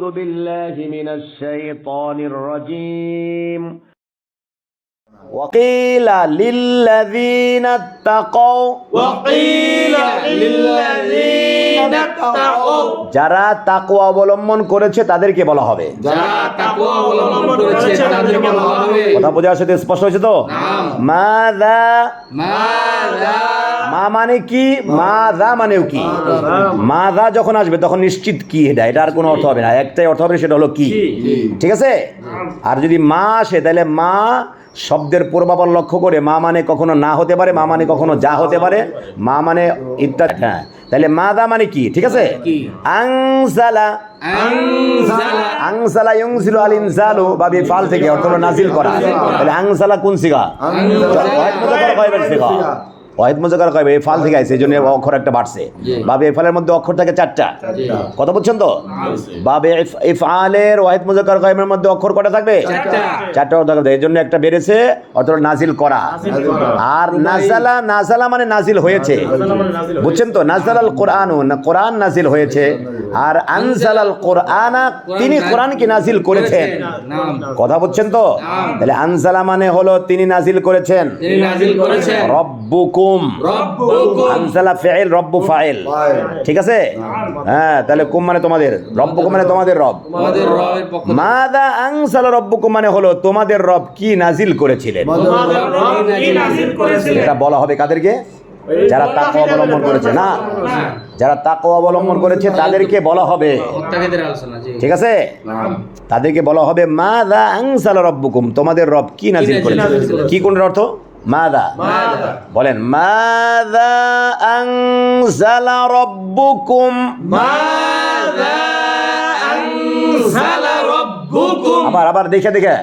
أعوذ بالله من الشيطان الرجيم وقيل للذين اتقوا وقيل للذين اتقوا যারা তাকওয়া অবলম্বন করেছে তাদেরকে বলা হবে যারা তাকওয়া অবলম্বন করেছে তাদেরকে বলা হবে কথা বোঝার সাথে স্পষ্ট হয়েছে তো মাদা মাযা মা মানে কি মাদা মানেও কি মাদা যখন আসবে তখন নিশ্চিত কি এটা এটা আর কোনো অর্থ হবে না একটাই অর্থ হবে সেটা হলো কি ঠিক আছে আর যদি মা আসে তাহলে মা শব্দের পূর্বাপর লক্ষ্য করে মা মানে কখনো না হতে পারে মা মানে কখনো যা হতে পারে মা মানে ইত্যাদি হ্যাঁ তাহলে মাদা মানে কি ঠিক আছে আংসালা আনজালা আংসালা ইউংসিলু আল ইনসালু বা বিফাল থেকে অর্থ নাজিল করা তাহলে আংসালা কোন সিগা সিগা ওয়াহিদ কয়বার এই ফাল থেকে আইছে এই জন্য অক্ষর একটা বাড়ছে। বাবে ইফালের মধ্যে অক্ষর থাকে চারটা। কথা বলছেন তো? বাবে ইফ- ইফআলের ওয়াহিদ মুজাক্কার কয়বার মধ্যে অক্ষর কটা থাকবে? চারটা। অক্ষর থাকবে। এই জন্য একটা বেড়েছে অর্থ নাজিল করা। আর নাজালা। নাজালা মানে নাজিল হয়েছে। বুঝছেন তো? নাজালাল কোরআন কোরআন নাজিল হয়েছে। আর আনজালাল কোরআনা তিনি কোরআনকে নাজিল করেছেন? কথা বুঝছেন তো? তাহলে আনজালা মানে হলো তিনি নাজিল করেছেন। তিনি রব্বুকুম আনজালা ফাইল রব্বু ফাইল ঠিক আছে? হ্যাঁ তাহলে কুম মানে তোমাদের। রব্বুকুম মানে তোমাদের রব। আমাদের রবের পক্ষ থেকে। মাদা আনজালা রব্বুকুম মানে হলো তোমাদের রব কি নাজিল করেছিলেন। আমাদের কি নাজিল করেছিলেন। এটা বলা হবে কাদেরকে? যারা তাকওয়া অবলম্বন করেছে না? যারা তাকওয়া অবলম্বন করেছে তাদেরকে বলা হবে। ঠিক আছে? তাদেরকে বলা হবে মা দা আংসাল রব্বুকুম। তোমাদের রব কি নাজিল করেছে? কি কোন অর্থ? মা দা বলেন মা দা আংসাল রব্বুকুম। মাযা আনজালা রাব্বুকুম। আবার আবার দেখে দেখে।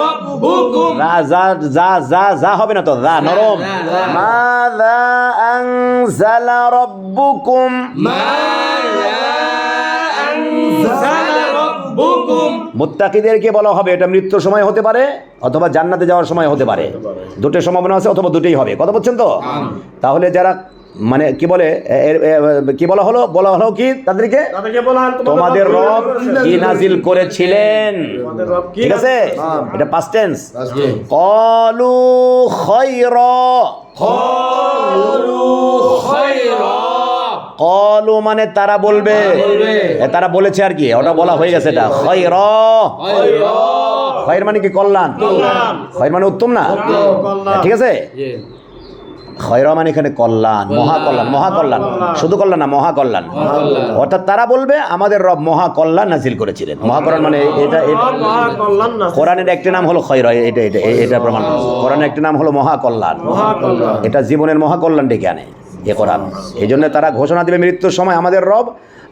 রাব্বুকুম। যা যা যা যা হবে না তো যা নরম। যা, যা। মা দা আংসাল রব্বুকুম আনজালা রাব্বুকুম মুত্তাকিদেরকে বলা হবে এটা মৃত্যুর সময় হতে পারে অথবা জান্নাতে যাওয়ার সময় হতে পারে। দুটো সম্ভাবনা আছে অথবা দুটোই হবে। কথা বলছেন তো? তাহলে যারা মানে কি বলে কি বলা হলো? বলা হলো কি তাদেরকে? তাদেরকে বলা তোমাদের রব কি নাজিল করেছিলেন? তোমাদের রব কি ঠিক আছে? এটা পাস্ট টেন্স। কলু খৈর। ক্বালু খায়রা কলু মানে তারা বলবে। তারা বলেছে আর কি ওটা বলা হয়ে গেছে এটা। খৈর। র খয়ের মানে কি কল্যাণ? খয়ের মানে উত্তম না? ঠিক আছে? খয়রা মানে এখানে কল্যাণ মহা কল্যাণ শুধু কল্যাণ না মহা কল্যাণ কল্যাণ। অর্থাৎ তারা বলবে আমাদের রব মহাকল্যাণ নাজিল করেছিলেন। মহা কল্যাণ মানে এটা এটা- মহা কল্যাণ না কোরআনের একটি নাম হলো খয়রা এটা এটা এটা প্রমাণ কোরআনের একটি নাম হলো মহাকল্যাণ। এটা জীবনের মহাকল্যাণ ডেকে আনে এ কোরআন। এই জন্য তারা ঘোষণা দেবে মৃত্যুর সময় আমাদের রব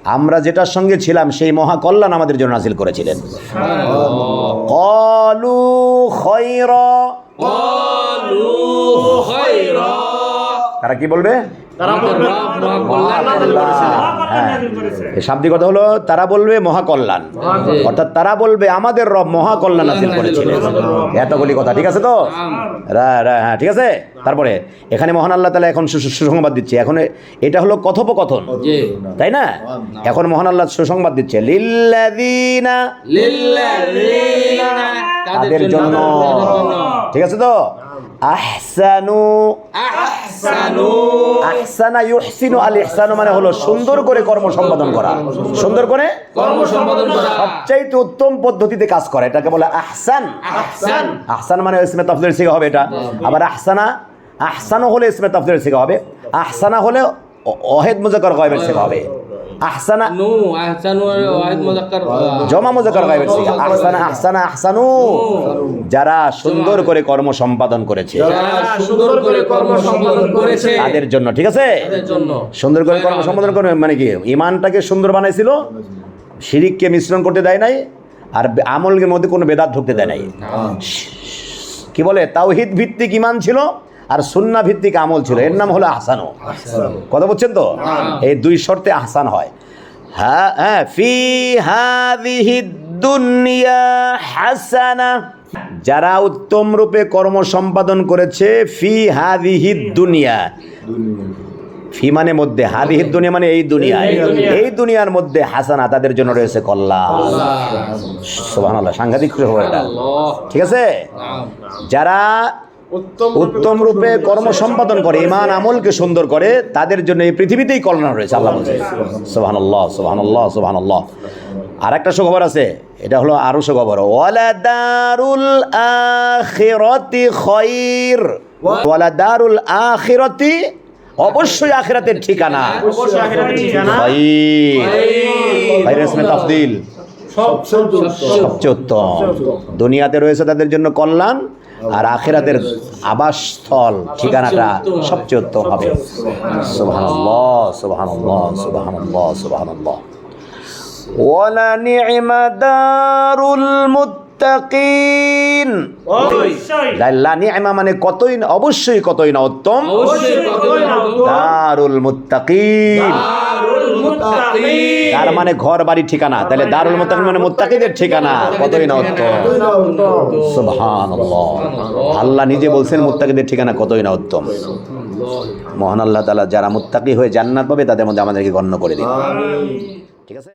আমরা যেটার সঙ্গে ছিলাম সেই মহাকল্যাণ আমাদের জন্য নাজিল করেছিলেন। কলু খয়রা। তারা কি বলবে? তারা বলবে রব মহা কল্যাণ হ্যাঁ এই শাব্দিক কথা হলো তারা বলবে মহাকল্যাণ। অর্থাৎ তারা বলবে আমাদের রব মহাকল্যাণ নাজিল করেছিলেন। এতগুলি কথা ঠিক আছে তো? রা- রা- হ্যাঁ ঠিক আছে? তারপরে এখানে মহান আল্লাহ তালা এখন সু- সু- সুসংবাদ দিচ্ছে। এখন এটা হলো কথোপকথন। তাই না? এখন মহান আল্লাহ সুসংবাদ দিচ্ছে লিল্লাযীনা লিল্লাযীনা তাদের জন্য। ঠিক আছে তো? আহসানু। আহসানু। আহসানা ইউহসিনু আল ইহসানু মানে হলো সুন্দর করে কর্ম সম্পাদন করা। সুন্দর করে? কর্ম সম্পাদন করা। সবচাইতে উত্তম পদ্ধতিতে কাজ করা এটাকে বলে আহসান। আহসান। আহসান মানে ইসমে তাফদের শিখা হবে এটা। আবার আহসানা আহসানও হলে ইসমে তাফদের শিখা হবে। আহসানা হলে অহেদ মুজাক্কর গায়বের শিখা হবে। আহসানা নু আহসানু ওয়াহিদ মুজাক্কার জমা মুজাক্কর গায়বের শিখা আহসানা আহসানা আহসানু। যারা সুন্দর করে কর্ম সম্পাদন করেছে। যারা সুন্দর করে কর্ম সম্পাদন করেছে তাদের জন্য ঠিক আছে? তাদের জন্য। সুন্দর করে কর্ম সম্পাদন করে মানে কি? ইমানটাকে সুন্দর বানাইছিল শিরিককে মিশ্রণ করতে দেয় নাই আর আমলের মধ্যে কোনো বেদাত ঢুকতে দেয় নাই। কি বলে? তাওহিদ ভিত্তিক ইমান ছিল আর সুন্না ভিত্তিক আমল ছিল। এর নাম হলো আহসানো কথা বলছেন তো? এই দুই শর্তে আহসান হয়। হ্যাঁ হ্যাঁ ফি হাদিহি দুনিয়া হাসানা। যারা উত্তম রূপে কর্ম সম্পাদন করেছে ফি হাদিহি দুনিয়া। ফিমানে মধ্যে হাদিহির দুনিয়া মানে এই দুনিয়া। এই দুনিয়ার মধ্যে হাসানা তাদের জন্য রয়েছে কল্যাণ সুবহানাল্লাহ সাংঘাতিক খবর ঠিক আছে? যারা উত্তম রূপে কর্ম সম্পাদন করে ইমান আমলকে সুন্দর করে তাদের জন্য এই পৃথিবীতেই কল্যাণ রয়েছে আল্লাহ বলছে। সুবহানাল্লাহ সুবহানাল্লাহ সুবহানাল্লাহ। আর একটা সুখবর আছে এটা হলো আরও সুখবর। ওয়ালা দারুল আখিরাতি খায়র ওয়ালা দারুল আখিরাতি অবশ্যই আখিরাতের ঠিকানা। সবচেয়ে উত্তম। দুনিয়াতে রয়েছে তাদের জন্য কল্যাণ আর আখেরাতের আবাসস্থল ঠিকানাটা সবচেয়ে উত্তম হবে। সুবহানাল্লাহ সুবহানাল্লাহ সুবহানাল্লাহ সুবহানাল্লাহ। মুত্তাকিন। মানে কতই না- অবশ্যই কতই না উত্তম। দারুল মুত্তাকিন। তার মানে ঘর বাড়ি ঠিকানা। তাহলে দারুল মুত্তাকিন মানে মুত্তাকিদের ঠিকানা। কতই না উত্তম? সুবহানাল্লাহ। আল্লাহ নিজে বলছেন মুত্তাকিদের ঠিকানা কতই না উত্তম? মহান আল্লাহ তাআলা যারা মুত্তাকি হয়ে জান্নাত পাবে তাদের মধ্যে আমাদেরকে গণ্য করে দিন ঠিক আছে?